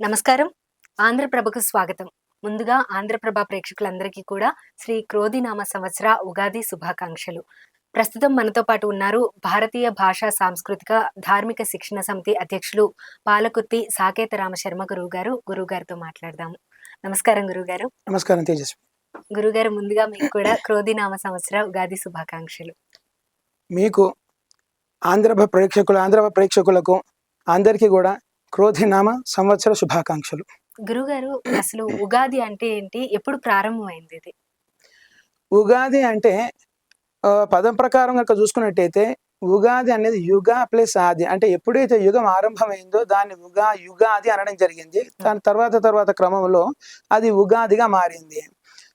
నమస్కారం. ఆంధ్రప్రభకు స్వాగతం. ముందుగా ఆంధ్రప్రభ ప్రేక్షకులందరికీ కూడా శ్రీ క్రోధినామ సంవత్సర ఉగాది శుభాకాంక్షలు. ప్రస్తుతం మనతో పాటు ఉన్నారు భారతీయ భాషా సాంస్కృతిక ధార్మిక శిక్షణ సమితి అధ్యక్షులు పాలకుర్తి సాకేత రామశర్మ గురువు గారు గురువు గారితో మాట్లాడదాము. నమస్కారం గురువు గారు నమస్కారం తేజస్వి. గురుగారు ముందుగా మీకు కూడా క్రోధినామ సంవత్సర ఉగాది శుభాకాంక్షలు. మీకు ఆంధ్రభ ప్రేక్షకులు ఆంధ్రభ ప్రేక్షకులకు అందరికీ కూడా క్రోధినామ సంవత్సర శుభాకాంక్షలు. గురుగారు అసలు ఉగాది అంటే ఏంటి? ఎప్పుడు ప్రారంభమైంది ఇది? ఉగాది అంటే పదం ప్రకారం కనుక చూసుకున్నట్టయితే ఉగాది అనేది యుగ ప్లస్ ఆది. అంటే ఎప్పుడైతే యుగం ఆరంభమైందో దాన్ని ఉగా యుగాది అనడం జరిగింది. దాని తర్వాత తర్వాత క్రమంలో అది ఉగాదిగా మారింది.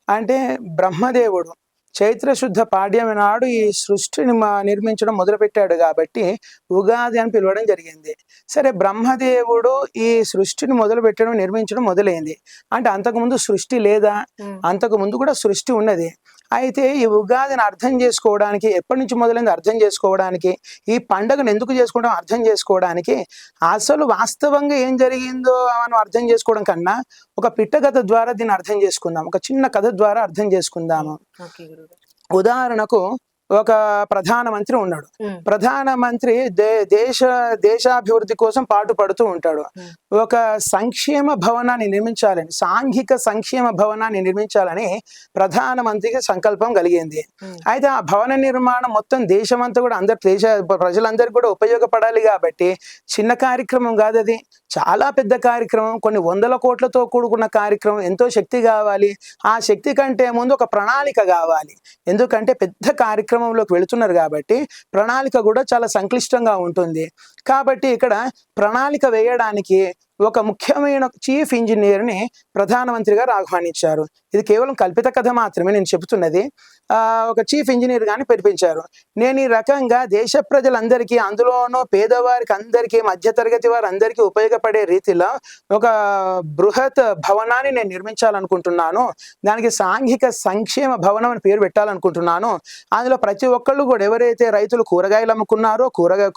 అంటే బ్రహ్మదేవుడు చైత్ర శుద్ధ పాడ్యమి నాడు ఈ సృష్టిని మా- నిర్మించడం మొదలుపెట్టాడు కాబట్టి ఉగాది అని పిలవడం జరిగింది. సరే బ్రహ్మదేవుడు ఈ సృష్టిని మొదలు పెట్టడం నిర్మించడం మొదలైంది. అంటే అంతకుముందు సృష్టి లేదా? ఉమ్, అంతకు ముందు కూడా సృష్టి ఉన్నది. అయితే ఈ ఉగాదిని అర్థం చేసుకోవడానికి ఎప్పటి నుంచి మొదలైంది అర్థం చేసుకోవడానికి ఈ పండుగను ఎందుకు చేసుకుంటాం అర్థం చేసుకోవడానికి అసలు వాస్తవంగా ఏం జరిగిందో మనం అర్థం చేసుకోవడం కన్నా ఒక పిట్ట కథ ద్వారా దీన్ని అర్థం చేసుకుందాం. ఒక చిన్న కథ ద్వారా అర్థం చేసుకుందాము. ఉదాహరణకు ఒక ప్రధానమంత్రి ఉన్నాడు. ఉమ్, ప్రధానమంత్రి దే దేశ దేశాభివృద్ధి కోసం పాటు పడుతూ ఉంటాడు. ఒక సంక్షేమ భవనాన్ని నిర్మించాలని సాంఘిక సంక్షేమ భవనాన్ని నిర్మించాలని ప్రధానమంత్రికి సంకల్పం కలిగింది. అయితే ఆ భవన నిర్మాణం మొత్తం దేశమంతా కూడా అందరు దేశ ప్రజలందరికీ కూడా ఉపయోగపడాలి కాబట్టి చిన్న కార్యక్రమం కాదు అది. చాలా పెద్ద కార్యక్రమం కొన్ని వందల కోట్లతో కూడుకున్న కార్యక్రమం ఎంతో శక్తి కావాలి. ఆ శక్తి కంటే ముందు ఒక ప్రణాళిక కావాలి. ఎందుకంటే పెద్ద కార్యక్రమంలోకి వెళుతున్నారు కాబట్టి ప్రణాళిక కూడా చాలా సంక్లిష్టంగా ఉంటుంది. కాబట్టి ఇక్కడ ప్రణాళిక వేయడానికి ఒక ముఖ్యమైన చీఫ్ ఇంజనీర్ని ప్రధానమంత్రి గారు ఆహ్వానించారు. ఇది కేవలం కల్పిత కథ మాత్రమే నేను చెబుతున్నది. ఆ, ఒక చీఫ్ ఇంజనీర్ గాని పిలిపించారు. నేను ఈ రకంగా దేశ ప్రజలందరికీ అందులోనూ పేదవారికి అందరికీ మధ్యతరగతి వారు అందరికీ ఉపయోగపడే రీతిలో ఒక బృహత్ భవనాన్ని నేను నిర్మించాలనుకుంటున్నాను. దానికి సాంఘిక సంక్షేమ భవనం అని పేరు పెట్టాలనుకుంటున్నాను. అందులో ప్రతి ఒక్కళ్ళు కూడా ఎవరైతే రైతులు కూరగాయలు అమ్ముకున్నారో కూరగాయ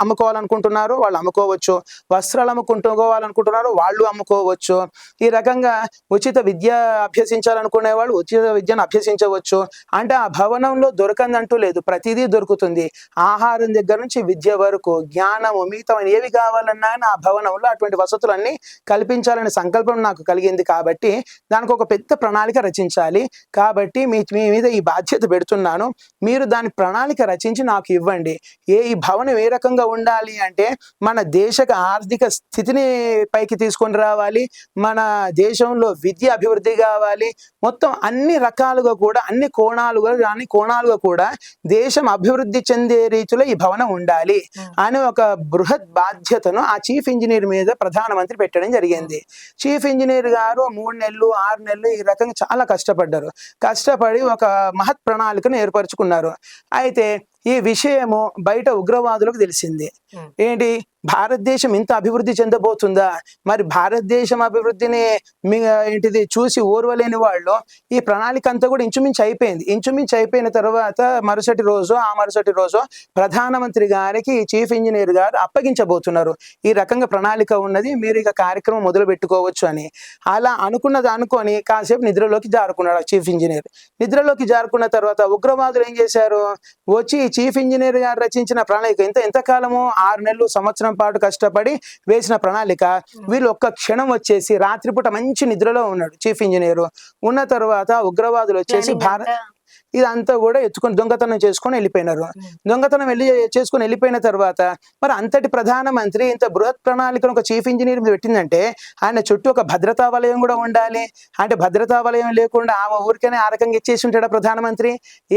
అమ్ముకోవాలనుకుంటున్నారో వాళ్ళు అమ్ముకోవచ్చు. వస్త్రాలు అమ్ముకుంటుకోవాలనుకుంటున్నారో వాళ్ళు అమ్ముకోవచ్చు. ఈ రకంగా ఉచిత విద్య అభ్యసించాలనుకునే వాళ్ళు ఉచిత విద్యను అభ్యసించవచ్చు. అంటే ఆ భవనంలో దొరకందంటూ లేదు ప్రతిదీ దొరుకుతుంది. ఆహారం దగ్గర నుంచి విద్య వరకు జ్ఞానము మిగతా ఏవి కావాలన్నా ఆ భవనంలో అటువంటి వసతులన్నీ కల్పించాలనే సంకల్పం నాకు కలిగింది కాబట్టి దానికి ఒక పెద్ద ప్రణాళిక రచించాలి. కాబట్టి మీ మీ మీద ఈ బాధ్యత పెడుతున్నాను. మీరు దాని ప్రణాళిక రచించి నాకు ఇవ్వండి. ఏ ఈ భవనం ఏ రకంగా ఉండాలి అంటే మన దేశక ఆర్థిక స్థితిని పైకి తీసుకొని రావాలి. మన దేశంలో విద్య అభివృద్ధి కావాలి. మొత్తం అన్ని రకాలుగా కూడా అన్ని కోణాలుగా అన్ని కోణాలుగా కూడా దేశం అభివృద్ధి చెందే రీతిలో ఈ భవనం ఉండాలి. అని ఒక బృహత్ బాధ్యతను ఆ చీఫ్ ఇంజనీర్ మీద ప్రధానమంత్రి పెట్టడం జరిగింది. చీఫ్ ఇంజనీర్ గారు మూడు నెలలు ఆరు నెలలు ఈ రకంగా చాలా కష్టపడ్డారు. కష్టపడి ఒక మహత్ ప్రణాళికను ఏర్పరచుకున్నారు. అయితే ఈ విషయము బయట ఉగ్రవాదులకు తెలిసింది. ఏంటి? భారతదేశం ఇంత అభివృద్ధి చెందబోతుందా? మరి భారతదేశం అభివృద్ధిని ఏంటిది చూసి ఓర్వలేని వాళ్ళు ఈ ప్రణాళిక అంతా కూడా ఇంచుమించు అయిపోయింది. ఇంచుమించు అయిపోయిన తర్వాత మరుసటి రోజు ఆ మరుసటి రోజు ప్రధానమంత్రి గారికి చీఫ్ ఇంజనీర్ గారు అప్పగించబోతున్నారు. ఈ రకంగా ప్రణాళిక ఉన్నది. మీరు ఇక కార్యక్రమం మొదలు పెట్టుకోవచ్చు అని. అలా అనుకున్నది అనుకొని కాసేపు నిద్రలోకి జారుకున్నాడు చీఫ్ ఇంజనీర్. నిద్రలోకి జారుకున్న తర్వాత ఉగ్రవాదులు ఏం చేశారు? వచ్చి చీఫ్ ఇంజనీర్ గారు రచించిన ప్రణాళిక ఎంత ఎంత కాలము ఆరు నెలలు సంవత్సరం పాటు కష్టపడి వేసిన ప్రణాళిక. వీళ్ళు ఒక్క క్షణం వచ్చేసి రాత్రిపూట మంచి నిద్రలో ఉన్నాడు చీఫ్ ఇంజనీర్. ఉన్న తర్వాత ఉగ్రవాదులు వచ్చేసి భారత్. ఇదంతా కూడా ఎత్తుకొని దొంగతనం చేసుకొని వెళ్ళిపోయినారు. దొంగతనం వెళ్ళి చేసుకొని వెళ్ళిపోయిన తర్వాత మరి అంతటి ప్రధానమంత్రి ఇంత బృహత్ ప్రణాళికను ఒక చీఫ్ ఇంజనీర్ మీద పెట్టిందంటే ఆయన చుట్టూ ఒక భద్రతా వలయం కూడా ఉండాలి. అంటే భద్రతా వలయం లేకుండా ఆమె ఊరికనే ఆ రకంగా ఇచ్చేసి ఉంటాడా ప్రధానమంత్రి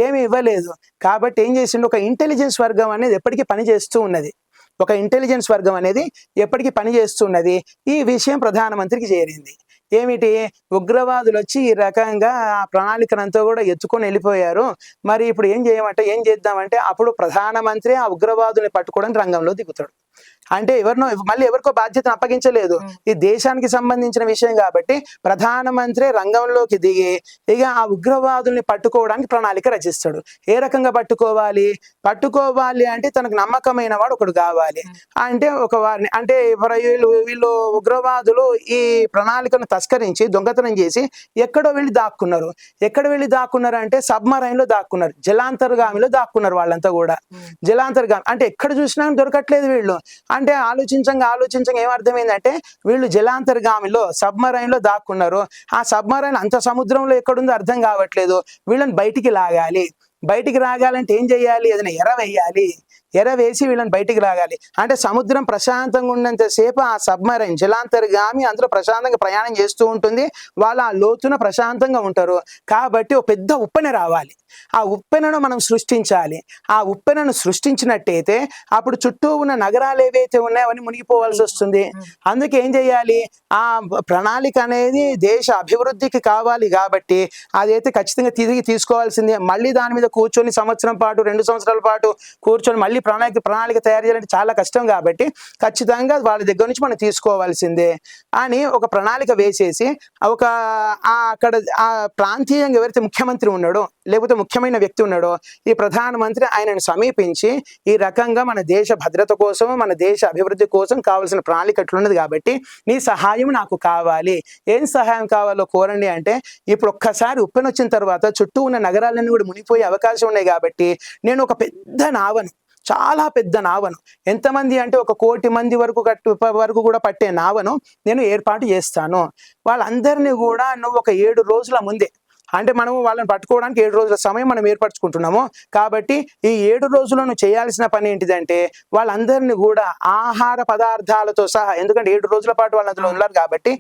ఏమీ ఇవ్వలేదు. కాబట్టి ఏం చేసిండు? ఒక ఇంటెలిజెన్స్ వర్గం అనేది ఎప్పటికీ పని చేస్తూ ఉన్నది. ఒక ఇంటెలిజెన్స్ వర్గం అనేది ఎప్పటికీ పని చేస్తున్నది ఈ విషయం ప్రధానమంత్రికి చేరింది. ఏమిటి? ఉగ్రవాదులు వచ్చి ఈ రకంగా ఆ ప్రణాళికనంతా కూడా ఎత్తుకొని వెళ్ళిపోయారు. మరి ఇప్పుడు ఏం చేయమంటే ఏం చేద్దామంటే అప్పుడు ప్రధానమంత్రి ఆ ఉగ్రవాదుల్ని పట్టుకోవడానికి రంగంలో దిగుతాడు. అంటే ఎవరినో మళ్ళీ ఎవరికో బాధ్యతను అప్పగించలేదు. ఈ దేశానికి సంబంధించిన విషయం కాబట్టి ప్రధానమంత్రి రంగంలోకి దిగి ఇక ఆ ఉగ్రవాదుల్ని పట్టుకోవడానికి ప్రణాళిక రచిస్తాడు. ఏ రకంగా పట్టుకోవాలి? పట్టుకోవాలి అంటే తనకు నమ్మకమైన వాడు ఒకడు కావాలి. అంటే ఒక వారిని అంటే వీళ్ళు వీళ్ళు ఉగ్రవాదులు ఈ ప్రణాళికను తస్కరించి దొంగతనం చేసి ఎక్కడో వెళ్ళి దాక్కున్నారు. ఎక్కడ వెళ్ళి దాక్కున్నారు అంటే సబ్మరైన్లో దాక్కున్నారు. జలాంతర్గామిలో దాక్కున్నారు వాళ్ళంతా కూడా. జలాంతర్గామి అంటే ఎక్కడ చూసినా దొరకట్లేదు వీళ్ళు. అంటే ఆలోచించంగా ఆలోచించంగా ఏమర్థమైందంటే వీళ్ళు జలాంతర్గామిలో సబ్మరైన్లో దాక్కున్నారు. ఆ సబ్మరైన్ అంత సముద్రంలో ఎక్కడుందో అర్థం కావట్లేదు. వీళ్ళని బయటికి లాగాలి. బయటికి రాగాలంటే ఏం చేయాలి? ఏదైనా ఎర వేయాలి. ఎరవేసి వీళ్ళని బయటికి లాగాలి. అంటే సముద్రం ప్రశాంతంగా ఉన్నంతసేపు ఆ సబ్మరైన్ జలాంతర్గామి అందులో ప్రశాంతంగా ప్రయాణం చేస్తూ ఉంటుంది. వాళ్ళు ఆ లోతున ప్రశాంతంగా ఉంటారు. కాబట్టి ఒక పెద్ద ఉప్పెన రావాలి. ఆ ఉప్పెనను మనం సృష్టించాలి. ఆ ఉప్పెనను సృష్టించినట్టయితే అప్పుడు చుట్టూ ఉన్న నగరాలు ఏవైతే ఉన్నాయో అవన్నీ మునిగిపోవాల్సి వస్తుంది. అందుకే ఏం చేయాలి? ఆ ప్రణాళిక అనేది దేశ అభివృద్ధికి కావాలి కాబట్టి అదైతే ఖచ్చితంగా తిరిగి తీసుకోవాల్సిందే. మళ్ళీ దాని మీద కూర్చొని సంవత్సరం పాటు రెండు సంవత్సరాల పాటు కూర్చొని మళ్ళీ ప్రణాళిక ప్రణాళిక తయారు చేయాలంటే చాలా కష్టం కాబట్టి ఖచ్చితంగా వాళ్ళ దగ్గర నుంచి మనం తీసుకోవాల్సిందే అని ఒక ప్రణాళిక వేసేసి ఒక అక్కడ ఆ ప్రాంతీయంగా ఎవరైతే ముఖ్యమంత్రి ఉన్నాడో లేకపోతే ముఖ్యమైన వ్యక్తి ఉన్నాడో ఈ ప్రధానమంత్రి ఆయనను సమీపించి ఈ రకంగా మన దేశ భద్రత కోసం మన దేశ అభివృద్ధి కోసం కావాల్సిన ప్రణాళిక ఎట్లున్నది కాబట్టి నీ సహాయం నాకు కావాలి. ఏం సహాయం కావాలో కోరండి అంటే ఇప్పుడు ఒక్కసారి ఉప్పెన వచ్చిన తర్వాత చుట్టూ ఉన్న నగరాలన్నీ కూడా మునిగిపోయే అవకాశం ఉన్నాయి కాబట్టి నేను ఒక పెద్ద నావను చాలా పెద్ద నావను. ఎంతమంది అంటే ఒక కోటి మంది వరకు కట్టు వరకు కూడా పట్టే నావను నేను ఏర్పాటు చేస్తాను. వాళ్ళందరినీ కూడా నువ్వు ఒక ఏడు రోజుల ముందే అంటే మనం వాళ్ళని పట్టుకోవడానికి ఏడు రోజుల సమయం మనం ఏర్పరచుకుంటున్నాము. కాబట్టి ఈ ఏడు రోజుల్లో నువ్వు చేయాల్సిన పని ఏంటిదంటే వాళ్ళందరినీ కూడా ఆహార పదార్థాలతో సహా ఎందుకంటే ఏడు రోజుల పాటు వాళ్ళు అందులో ఉన్నారు కాబట్టి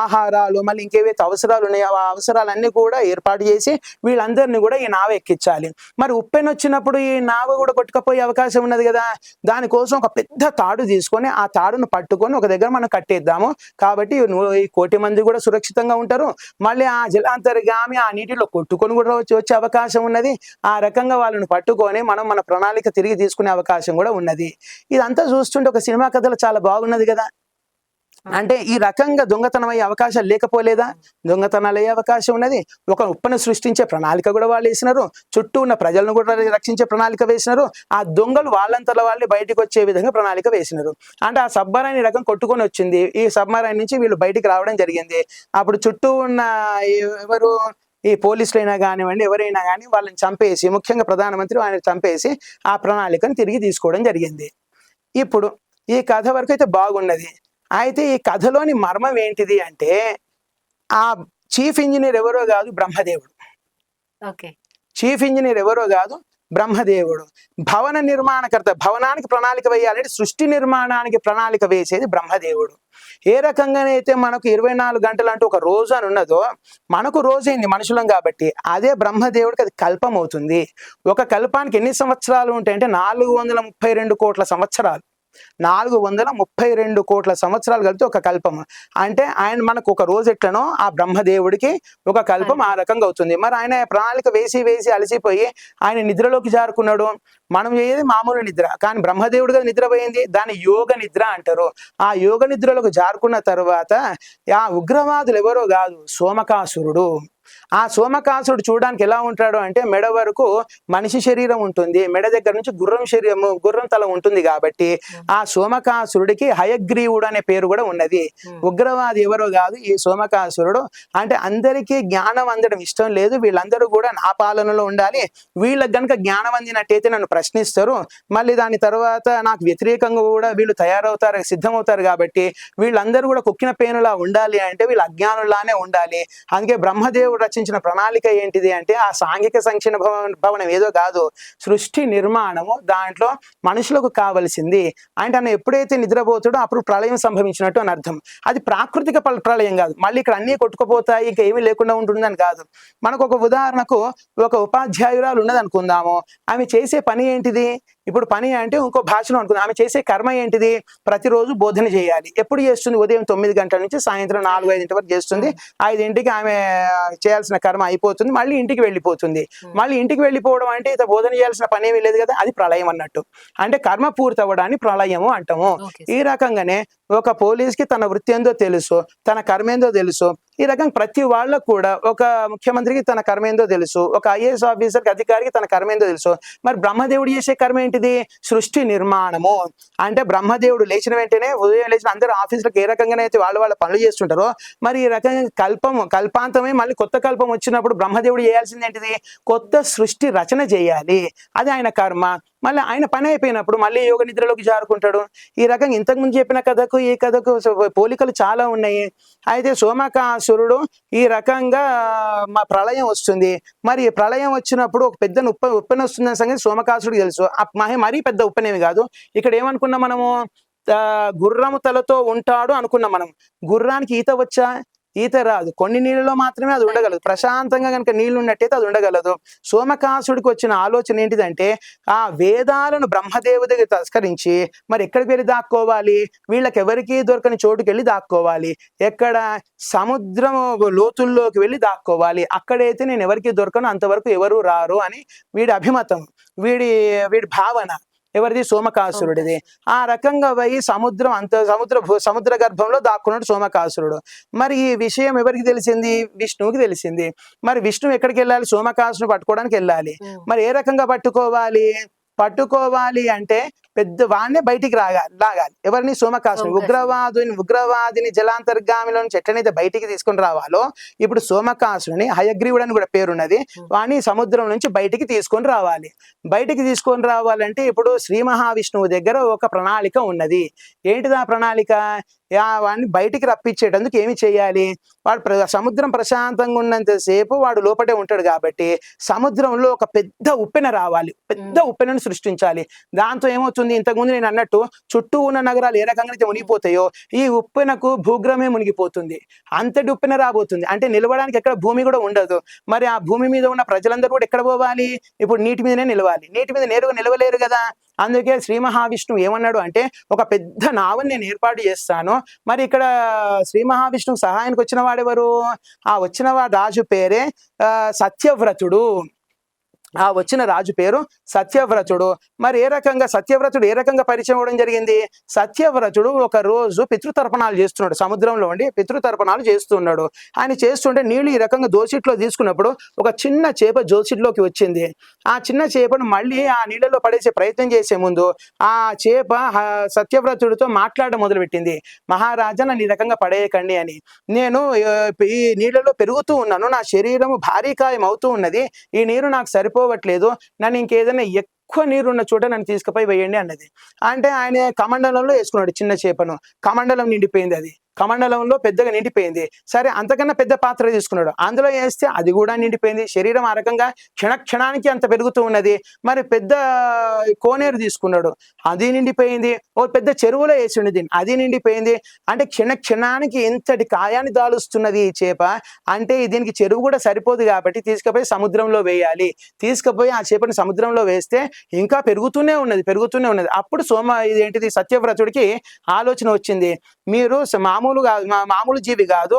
ఆహారాలు మళ్ళీ ఇంకేవైతే అవసరాలు ఉన్నాయో ఆ అవసరాలన్నీ కూడా ఏర్పాటు చేసి వీళ్ళందరినీ కూడా ఈ నావ ఎక్కించాలి. మరి ఉప్పెన వచ్చినప్పుడు ఈ నావ కూడా కొట్టుకపోయే అవకాశం ఉన్నది కదా. దానికోసం ఒక పెద్ద తాడు తీసుకొని ఆ తాడును పట్టుకొని ఒక దగ్గర మనం కట్టేద్దాము. కాబట్టి ఈ కోటి మంది కూడా సురక్షితంగా ఉంటారు. మళ్ళీ ఆ జలాంతర్గామి ఆ నీటిలో కొట్టుకొని కూడా వచ్చి వచ్చే అవకాశం ఉన్నది. ఆ రకంగా వాళ్ళని పట్టుకొని మనం మన ప్రణాళిక తిరిగి తీసుకునే అవకాశం కూడా ఉన్నది. ఇదంతా చూస్తుంటే ఒక సినిమా కథలో చాలా బాగున్నది కదా. అంటే ఈ రకంగా దొంగతనం అయ్యే అవకాశాలు లేకపోలేదా? దొంగతనాలు అయ్యే అవకాశం ఉన్నది. ఒక ఉప్పను సృష్టించే ప్రణాళిక కూడా వాళ్ళు వేసినారు. చుట్టూ ఉన్న ప్రజలను కూడా రక్షించే ప్రణాళిక వేసినారు. ఆ దొంగలు వాళ్ళంతల వాళ్ళే బయటకు వచ్చే విధంగా ప్రణాళిక వేసినారు. అంటే ఆ సబ్మరైన్ రకం కొట్టుకొని వచ్చింది. ఈ సబ్మరైన్ నుంచి వీళ్ళు బయటికి రావడం జరిగింది. అప్పుడు చుట్టూ ఉన్న ఎవరు ఈ పోలీసులు అయినా కానివ్వండి ఎవరైనా కానీ వాళ్ళని చంపేసి ముఖ్యంగా ప్రధానమంత్రి ఆయన చంపేసి ఆ ప్రణాళికను తిరిగి తీసుకోవడం జరిగింది. ఇప్పుడు ఈ కథ వరకు అయితే బాగున్నది. అయితే ఈ కథలోని మర్మం ఏంటిది అంటే ఆ చీఫ్ ఇంజనీర్ ఎవరో కాదు బ్రహ్మదేవుడు. ఓకే. చీఫ్ ఇంజనీర్ ఎవరో కాదు బ్రహ్మదేవుడు. భవన నిర్మాణకర్త భవనానికి ప్రణాళిక వేయాలంటే సృష్టి నిర్మాణానికి ప్రణాళిక వేసేది బ్రహ్మదేవుడు. ఏ రకంగానైతే మనకు ఇరవై నాలుగు గంటలు అంటూ ఒక రోజు అని ఉన్నదో మనకు రోజైంది మనుషులం కాబట్టి అదే బ్రహ్మదేవుడికి అది కల్పం అవుతుంది ఒక కల్పానికి ఎన్ని సంవత్సరాలు ఉంటాయంటే నాలుగు వందల ముప్పై రెండు కోట్ల సంవత్సరాలు. నాలుగు వందల ముప్పై రెండు కోట్ల సంవత్సరాలు కలిపి ఒక కల్పం. అంటే ఆయన మనకు ఒక రోజు ఎట్లనో ఆ బ్రహ్మదేవుడికి ఒక కల్పం ఆ రకంగా అవుతుంది. మరి ఆయన ప్రణాళిక వేసి వేసి అలసిపోయి ఆయన నిద్రలోకి జారుకున్నాడు. మనం ఏది మామూలు నిద్ర. కానీ బ్రహ్మదేవుడు కదా నిద్రపోయింది. దాన్ని యోగ నిద్ర అంటారు. ఆ యోగ నిద్రలోకి జారుకున్న తర్వాత ఆ ఉగ్రవాదులు ఎవరో కాదు సోమకాసురుడు. ఆ సోమకాసుడు చూడడానికి ఎలా ఉంటాడు అంటే మెడ వరకు మనిషి శరీరం ఉంటుంది. మెడ దగ్గర నుంచి గుర్రం శరీరము గుర్రం తల ఉంటుంది కాబట్టి ఆ సోమకాసురుడికి హయగ్రీవుడు అనే పేరు కూడా ఉన్నది. ఉగ్రవాది ఎవరో కాదు ఈ సోమకాసురుడు. అంటే అందరికీ జ్ఞానం అందడం ఇష్టం లేదు. వీళ్ళందరూ కూడా నా పాలనలో ఉండాలి. వీళ్ళకి గనుక జ్ఞానం అందినట్టయితే నన్ను ప్రశ్నిస్తారు. మళ్ళీ దాని తర్వాత నాకు వ్యతిరేకంగా కూడా వీళ్ళు తయారవుతారు సిద్ధమవుతారు కాబట్టి వీళ్ళందరూ కూడా కుక్కిన పేనులా ఉండాలి అంటే వీళ్ళు అజ్ఞానులానే ఉండాలి. అందుకే బ్రహ్మదేవుడు రచించిన ప్రణాళిక ఏంటిది అంటే ఆ సాంఘిక సంక్షేమ భవనం భవనం ఏదో కాదు. సృష్టి నిర్మాణము దాంట్లో మనుషులకు కావలసింది. అంటే ఆయన ఎప్పుడైతే నిద్రపోతాడో అప్పుడు ప్రళయం సంభవించినట్టు అని అర్థం. అది ప్రాకృతిక ప్రళయం కాదు. మళ్ళీ ఇక్కడ అన్ని కొట్టుకుపోతాయి ఇంకా ఏమీ లేకుండా ఉంటుందని కాదు. మనకు ఒక ఉదాహరణకు ఒక ఉపాధ్యాయురాలు ఉన్నది అనుకుందాము ఆమె చేసే పని ఏంటిది? ఇప్పుడు పని అంటే ఇంకో భాషలో అనుకుందాం. ఆమె చేసే కర్మ ఏంటిది? ప్రతిరోజు బోధన చేయాలి. ఎప్పుడు చేస్తుంది? ఉదయం తొమ్మిది గంటల నుంచి సాయంత్రం నాలుగు ఐదింటి వరకు చేస్తుంది. ఐదింటికి ఆమె చేయాల్సిన కర్మ అయిపోతుంది మళ్ళీ ఇంటికి వెళ్ళిపోతుంది. మళ్ళీ ఇంటికి వెళ్ళిపోవడం అంటే ఇత బోధన చేయాల్సిన పని ఏమీ లేదు కదా అది ప్రళయం అన్నట్టు. అంటే కర్మ పూర్తి అవ్వడాన్ని ప్రళయము అంటాము. ఈ రకంగానే ఒక పోలీస్కి తన వృత్తి ఏందో తెలుసు తన కర్మ ఏందో తెలుసు ఈ రకంగా ప్రతి వాళ్ళకు కూడా ఒక ముఖ్యమంత్రికి తన కర్మ ఏందో తెలుసు ఒక ఐఏఎస్ ఆఫీసర్కి అధికారికి తన కర్మ ఏందో తెలుసు. మరి బ్రహ్మదేవుడు చేసే కర్మ ఏంటిది? సృష్టి నిర్మాణము. అంటే బ్రహ్మదేవుడు లేచిన వెంటనే ఉదయం లేచిన అందరూ ఆఫీసులకు ఏ రకంగానైతే వాళ్ళు వాళ్ళ పనులు చేస్తుంటారో మరి ఈ రకంగా కల్పము కల్పాంతమే మళ్ళీ కొత్త కల్పం వచ్చినప్పుడు బ్రహ్మదేవుడు చేయాల్సింది ఏంటిది? కొత్త సృష్టి రచన చేయాలి. అది ఆయన కర్మ. మళ్ళీ ఆయన పని అయిపోయినప్పుడు మళ్ళీ యోగ నిద్రలోకి జారుకుంటాడు. ఈ రకంగా ఇంతకుముందు చెప్పిన కథకు ఈ కథకు పోలికలు చాలా ఉన్నాయి. అయితే సోమకాసురుడు ఈ రకంగా మా ప్రళయం వస్తుంది. మరి ఈ ప్రళయం వచ్చినప్పుడు ఒక పెద్ద ఉప్ప ఉప్పెన వస్తుందన్న సంగతి సోమకాసుడికి తెలుసు. మహి మరీ పెద్ద ఉప్పనేమి కాదు. ఇక్కడ ఏమనుకున్నాం మనము? గుర్రము తలతో ఉంటాడు అనుకున్నాం మనం. గుర్రానికి ఈత వచ్చా? ఈత రాదు కొన్ని నీళ్ళలో మాత్రమే అది ఉండగలదు. ప్రశాంతంగా కనుక నీళ్ళు ఉన్నట్టయితే అది ఉండగలదు. సోమకాసుడికి వచ్చిన ఆలోచన ఏంటిదంటే ఆ వేదాలను బ్రహ్మదేవు దగ్గర తస్కరించి మరి ఎక్కడికి వెళ్ళి దాక్కోవాలి? వీళ్ళకి ఎవరికి దొరకని చోటుకి వెళ్ళి దాక్కోవాలి. ఎక్కడ సముద్రం లోతుల్లోకి వెళ్ళి దాక్కోవాలి. అక్కడైతే నేను ఎవరికి దొరకను అంతవరకు ఎవరు రారు అని వీడి అభిమతం వీడి వీడి భావన. ఎవరిది? సోమకాసురుడిది. ఆ రకంగా పోయి సముద్రం అంత సముద్ర సముద్ర గర్భంలో దాక్కున్నాడు సోమకాసురుడు. మరి ఈ విషయం ఎవరికి తెలిసింది? విష్ణువుకి తెలిసింది. మరి విష్ణువు ఎక్కడికి వెళ్ళాలి? సోమకాసుని పట్టుకోవడానికి వెళ్ళాలి. మరి ఏ రకంగా పట్టుకోవాలి? పట్టుకోవాలి అంటే పెద్ద వాడినే బయటికి రాగాలి లాగాలి. ఎవరిని సోమకాసుని. ఉగ్రవాదుని ఉగ్రవాదిని జలాంతర్గామిలో నుంచి ఎట్లనైతే బయటికి తీసుకొని రావాలో ఇప్పుడు సోమకాసుని హయగ్రీవుడు అని కూడా పేరున్నది వాణ్ణి సముద్రం నుంచి బయటికి తీసుకొని రావాలి. బయటికి తీసుకొని రావాలంటే ఇప్పుడు శ్రీ మహావిష్ణువు దగ్గర ఒక ప్రణాళిక ఉన్నది. ఏంటిది ఆ ప్రణాళిక? వాడిని బయటికి రప్పించేటందుకు ఏమి చేయాలి? వాడు సముద్రం ప్రశాంతంగా ఉన్నంతసేపు వాడు లోపటే ఉంటాడు కాబట్టి సముద్రంలో ఒక పెద్ద ఉప్పెన రావాలి. పెద్ద ఉప్పెనను సృష్టించాలి. దాంతో ఏమవుతుంది? ఇంతకుముందు నేను అన్నట్టు చుట్టూ ఉన్న నగరాలు ఏ రకంగా అయితే మునిగిపోతాయో ఈ ఉప్పెనకు భూగ్రమే మునిగిపోతుంది. అంతటి ఉప్పెన రాబోతుంది. అంటే నిలవడానికి ఎక్కడ భూమి కూడా ఉండదు. మరి ఆ భూమి మీద ఉన్న ప్రజలందరూ కూడా ఎక్కడ పోవాలి? ఇప్పుడు నీటి మీదనే నిలవాలి. నీటి మీద నేరుగా నిలవలేరు కదా. అందుకే శ్రీ మహావిష్ణువు ఏమన్నాడు అంటే ఒక పెద్ద నావని నేను ఏర్పాటు చేస్తాను. మరి ఇక్కడ శ్రీ మహావిష్ణువు సహాయానికి వచ్చిన వాడెవరు ఆ వచ్చిన వాడు రాజు పేరే సత్యవ్రతుడు. ఆ వచ్చిన రాజు పేరు సత్యవ్రతుడు. మరి ఏ రకంగా సత్యవ్రతుడు ఏ రకంగా పరిచయం అవ్వడం జరిగింది? సత్యవ్రతుడు ఒక రోజు పితృతర్పణాలు చేస్తున్నాడు. సముద్రంలో ఉండి పితృతర్పణాలు చేస్తున్నాడు. ఆయన చేస్తుంటే నీళ్ళు ఈ రకంగా దోసిట్లో తీసుకున్నప్పుడు ఒక చిన్న చేప జోసిట్లోకి వచ్చింది. ఆ చిన్న చేపను మళ్ళీ ఆ నీళ్ళలో పడేసే ప్రయత్నం చేసే ముందు ఆ చేప సత్యవ్రతుడితో మాట్లాడడం మొదలుపెట్టింది. మహారాజా నన్ను ఈ రకంగా పడేయకండి అని. నేను ఈ నీళ్ళలో పెరుగుతూ ఉన్నాను. నా శరీరము భారీకాయం అవుతూ ఉన్నది. ఈ నీరు నాకు సరిపోవట్లేదు నన్ను ఇంకేదైనా ఎక్కువ నీరున్న చోట నన్ను తీసుకుపోయి వేయండి అన్నది. అంటే ఆయన కమండలంలో వేసుకున్నాడు చిన్న చేపను. కమండలం నిండిపోయింది అది. కమండలంలో పెద్దగా నిండిపోయింది. సరే అంతకన్నా పెద్ద పాత్ర తీసుకున్నాడు. అందులో వేస్తే అది కూడా నిండిపోయింది. శరీరం ఆ రకంగా క్షణ క్షణానికి అంత పెరుగుతూ ఉన్నది. మరి పెద్ద కోనేరు తీసుకున్నాడు. అది నిండిపోయింది. ఓ పెద్ద చెరువులో వేసిండు దీన్ని అది నిండిపోయింది. అంటే క్షణ క్షణానికి ఎంతటి కాయాన్ని దాలుస్తున్నది ఈ చేప. అంటే దీనికి చెరువు కూడా సరిపోదు కాబట్టి తీసుకుపోయి సముద్రంలో వేయాలి. తీసుకుపోయి ఆ చేపని సముద్రంలో వేస్తే ఇంకా పెరుగుతూనే ఉన్నది పెరుగుతూనే ఉన్నది. అప్పుడు సోమ ఇదేంటిది సత్యవ్రతుడికి ఆలోచన వచ్చింది. మీరు మామూలు మామూలు కాదు మామూలు జీవి కాదు.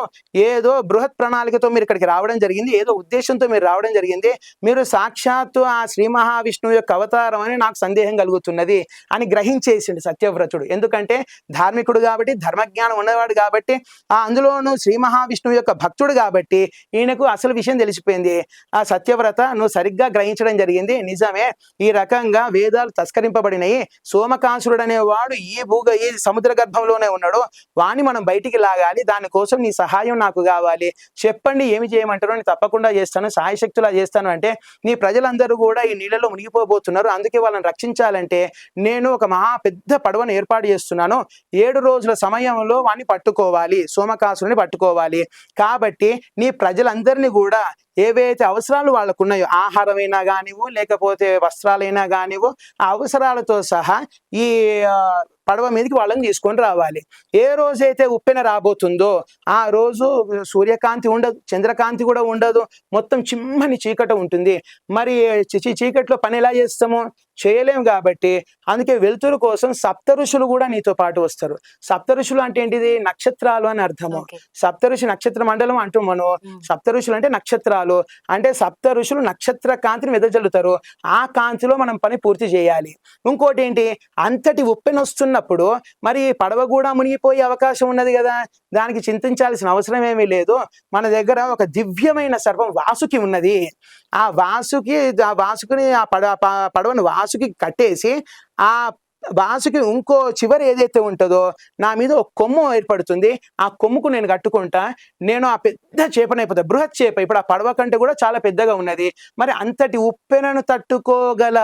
ఏదో బృహత్ ప్రణాళికతో మీరు ఇక్కడికి రావడం జరిగింది. ఏదో ఉద్దేశంతో మీరు రావడం జరిగింది. మీరు సాక్షాత్తు ఆ శ్రీ మహావిష్ణువు యొక్క అవతారం అని నాకు సందేహం కలుగుతున్నది అని గ్రహించేసిండు సత్యవ్రతుడు. ఎందుకంటే ధార్మికుడు కాబట్టి ధర్మజ్ఞానం ఉన్నవాడు కాబట్టి ఆ అందులోను శ్రీ మహావిష్ణువు యొక్క భక్తుడు కాబట్టి ఈయనకు అసలు విషయం తెలిసిపోయింది. ఆ సత్యవ్రత నువ్వు సరిగ్గా గ్రహించడం జరిగింది. నిజమే. ఈ రకంగా వేదాలు తస్కరింపబడినాయి. సోమకాసురుడు అనేవాడు ఈ భూగ ఈ సముద్ర గర్భంలోనే ఉన్నాడు. వాణ్ణి మనం బయటికి లాగాలి. దానికోసం నీ సహాయం నాకు కావాలి. చెప్పండి ఏమి చేయమంటారో నేను తప్పకుండా చేస్తాను. సాయశక్తులా చేస్తాను అంటే నీ ప్రజలందరూ కూడా ఈ నీళ్ళలో మునిగిపోబోతున్నారు. అందుకే వాళ్ళని రక్షించాలంటే నేను ఒక మహా పెద్ద పడవను ఏర్పాటు చేస్తున్నాను. ఏడు రోజుల సమయంలో వాణ్ణి పట్టుకోవాలి. సోమకాసుని పట్టుకోవాలి. కాబట్టి నీ ప్రజలందరినీ కూడా ఏవైతే అవసరాలు వాళ్ళకు ఉన్నాయో ఆహారమైనా కానివ్వు లేకపోతే వస్త్రాలైనా కానివ్వు ఆ అవసరాలతో సహా ఈ పడవ మీదకి వాళ్ళని తీసుకొని రావాలి. ఏ రోజైతే ఉప్పెన రాబోతుందో ఆ రోజు సూర్యకాంతి ఉండదు చంద్రకాంతి కూడా ఉండదు. మొత్తం చిమ్మని చీకట ఉంటుంది. మరి చి- చీకట్లో పని ఎలా చేస్తాము? చేయలేం కాబట్టి అందుకే వెలుతురు కోసం సప్త ఋషులు కూడా నీతో పాటు వస్తారు. సప్త ఋషులు అంటే ఏంటిది? నక్షత్రాలు అని అర్థము. సప్త ఋషి నక్షత్ర మండలం అంటూ మనం. సప్త ఋషులు అంటే నక్షత్రాలు. అంటే సప్త ఋషులు నక్షత్ర కాంతిని వెదజల్లుతారు. ఆ కాంతిలో మనం పని పూర్తి చేయాలి. ఇంకోటి ఏంటి? అంతటి ఉప్పెన వస్తున్నప్పుడు మరి పడవ కూడా మునిగిపోయే అవకాశం ఉన్నది కదా? దానికి చింతించాల్సిన అవసరం ఏమీ లేదు. మన దగ్గర ఒక దివ్యమైన సర్వం వాసుకి ఉన్నది. ఆ వాసుకి ఆ వాసుకుని ఆ పడ పడవను వాసుకి కట్టేసి ఆ వాసుకి ఇంకో చివరి ఏదైతే ఉంటుందో నా మీద ఒక కొమ్ము ఏర్పడుతుంది. ఆ కొమ్ముకు నేను కట్టుకుంటా. నేను ఆ పెద్ద చేపనైపోతా. బృహత్ చేప. ఇప్పుడు ఆ పడవ కంటే కూడా చాలా పెద్దగా ఉన్నది. మరి అంతటి ఉప్పెనను తట్టుకోగల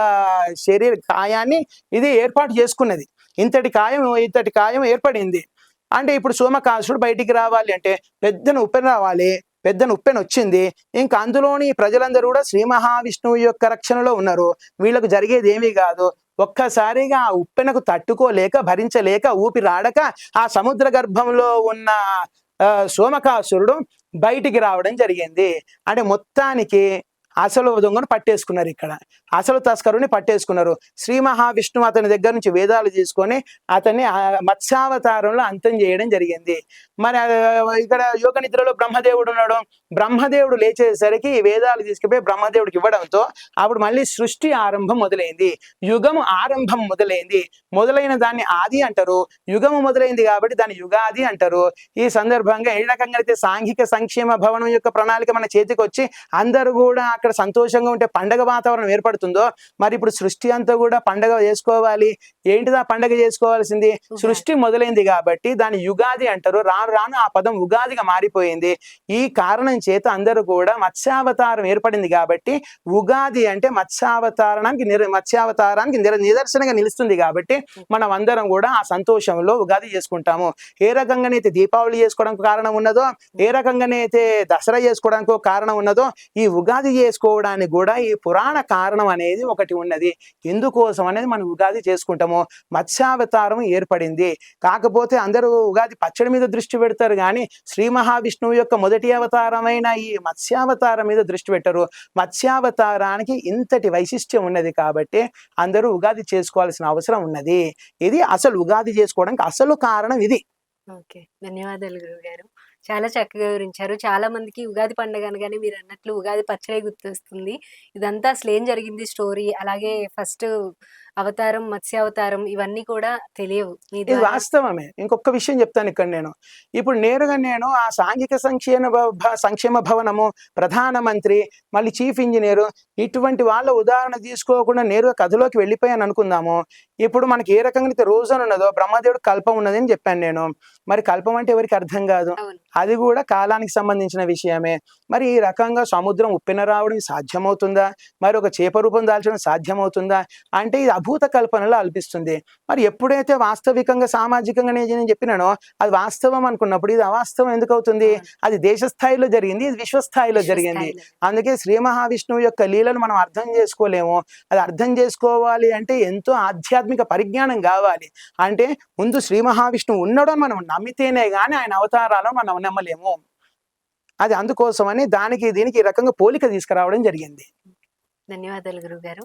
శరీర కాయాన్ని ఇది ఏర్పాటు చేసుకున్నది. ఇంతటి కాయం ఇంతటి కాయం ఏర్పడింది. అంటే ఇప్పుడు సోమకాసుడు బయటికి రావాలి అంటే పెద్దన ఉప్పెన రావాలి. పెద్దన ఉప్పెన వచ్చింది ఇంకా అందులోని ప్రజలందరూ కూడా శ్రీ మహావిష్ణువు యొక్క రక్షణలో ఉన్నారు. వీళ్ళకు జరిగేది ఏమీ కాదు. ఒక్కసారిగా ఆ ఉప్పెనకు తట్టుకోలేక భరించలేక ఊపిరాడక ఆ సముద్ర గర్భంలో ఉన్న సోమకాసురుడు బయటికి రావడం జరిగింది. అంటే మొత్తానికి అసలు దొంగను పట్టేసుకున్నారు ఇక్కడ. అసలు తస్కరుని పట్టేసుకున్నారు. శ్రీ మహావిష్ణువు అతని దగ్గర నుంచి వేదాలు తీసుకొని అతన్ని మత్స్యావతారంలో అంతం చేయడం జరిగింది. మరి ఇక్కడ యోగ నిద్రలో బ్రహ్మదేవుడు ఉన్నాడు. బ్రహ్మదేవుడు లేచేసరికి ఈ వేదాలు తీసుకుపోయి బ్రహ్మదేవుడికి ఇవ్వడంతో అప్పుడు మళ్ళీ సృష్టి ఆరంభం మొదలైంది. యుగము ఆరంభం మొదలైంది. మొదలైన దాన్ని ఆది అంటారు. యుగము మొదలైంది కాబట్టి దాన్ని యుగాది అంటారు. ఈ సందర్భంగా ఏ రకంగా అయితే సాంఘిక సంక్షేమ భవనం యొక్క ప్రణాళిక మన చేతికి వచ్చి అందరూ కూడా అక్కడ సంతోషంగా ఉంటే పండగ వాతావరణం ఏర్పడుతుందో మరి ఇప్పుడు సృష్టి అంతా కూడా పండగ చేసుకోవాలి. ఏంటిదా పండగ చేసుకోవాల్సింది? సృష్టి మొదలైంది కాబట్టి దాని యుగాది అంటారు. రాను రాను ఆ పదం ఉగాదిగా మారిపోయింది. ఈ కారణం చేత అందరూ కూడా మత్స్యావతారం ఏర్పడింది కాబట్టి ఉగాది అంటే మత్స్యావతారానికి నిర మత్స్యావతారానికి నిర నిదర్శనంగా నిలుస్తుంది కాబట్టి మనం అందరం కూడా ఆ సంతోషంలో ఉగాది చేసుకుంటాము. ఏ రకంగానైతే దీపావళి చేసుకోవడానికి కారణం ఉన్నదో ఏ రకంగానైతే దసరా చేసుకోవడానికి కారణం ఉన్నదో ఈ ఉగాది చేసుకోవడానికి కూడా ఈ పురాణ కారణం అనేది ఒకటి ఉన్నది. ఎందుకోసం అనేది మనం ఉగాది చేసుకుంటాము. మత్స్యావతారం ఏర్పడింది. కాకపోతే అందరూ ఉగాది పచ్చడి మీద దృష్టి పెడతారు కానీ శ్రీ మహావిష్ణువు యొక్క మొదటి అవతారమైన ఈ మత్స్యావతారం మీద దృష్టి పెట్టరు. మత్స్యావతారానికి ఇంతటి వైశిష్ట్యం ఉన్నది కాబట్టి అందరూ ఉగాది చేసుకోవాల్సిన అవసరం ఉన్నది. ఇది అసలు ఉగాది చేసుకోవడానికి అసలు కారణం ఇది. ఓకే. ధన్యవాదాలు గురువు గారు. చాలా చక్కగా వివరించారు. చాలా మందికి ఉగాది పండుగ అనగానే మీరు అన్నట్లు ఉగాది పచ్చడి గుర్తొస్తుంది. ఇదంతా అసలు ఏం జరిగింది స్టోరీ? అలాగే ఫస్ట్ అవతారం మత్స్యావతారం ఇవన్నీ కూడా తెలియవు ఇది వాస్తవమే. ఇంకొక విషయం చెప్తాను ఇక్కడ నేను. ఇప్పుడు నేరుగా నేను ఆ సాంఘిక సంక్షేమ సంక్షేమ భవనము ప్రధానమంత్రి మళ్ళీ చీఫ్ ఇంజనీరు ఇటువంటి వాళ్ళ ఉదాహరణ తీసుకోకుండా నేరుగా కథలోకి వెళ్ళిపోయాను అనుకుందాము. ఇప్పుడు మనకి ఏ రకంగా అయితే రోజు ఉన్నదో బ్రహ్మదేవుడు కల్పం ఉన్నది అని చెప్పాను నేను. మరి కల్పం అంటే ఎవరికి అర్థం కాదు? అది కూడా కాలానికి సంబంధించిన విషయమే. మరి ఈ రకంగా సముద్రం ఉప్పెన రావడం సాధ్యమవుతుందా? మరి ఒక చేప రూపం దాల్చడం సాధ్యమవుతుందా? అంటే ఇది అభూత కల్పనలో అల్పిస్తుంది మరి ఎప్పుడైతే వాస్తవికంగా సామాజికంగా నేను నేను చెప్పినానో అది వాస్తవం అనుకున్నప్పుడు ఇది అవాస్తవం ఎందుకు అవుతుంది. అది దేశ స్థాయిలో జరిగింది ఇది విశ్వ స్థాయిలో జరిగింది. అందుకే శ్రీ మహావిష్ణువు యొక్క లీలను మనం అర్థం చేసుకోలేము. అది అర్థం చేసుకోవాలి అంటే ఎంతో ఆధ్యాత్మిక పరిజ్ఞానం కావాలి. అంటే ముందు శ్రీ మహావిష్ణువు ఉన్నాడు అని మనం నమ్మితేనే గాని ఆయన అవతారాలను మనం నమ్మలేము. అది అందుకోసమని దానికి దీనికి ఈ రకంగా పోలిక తీసుకురావడం జరిగింది. ధన్యవాదాలు గురువు గారు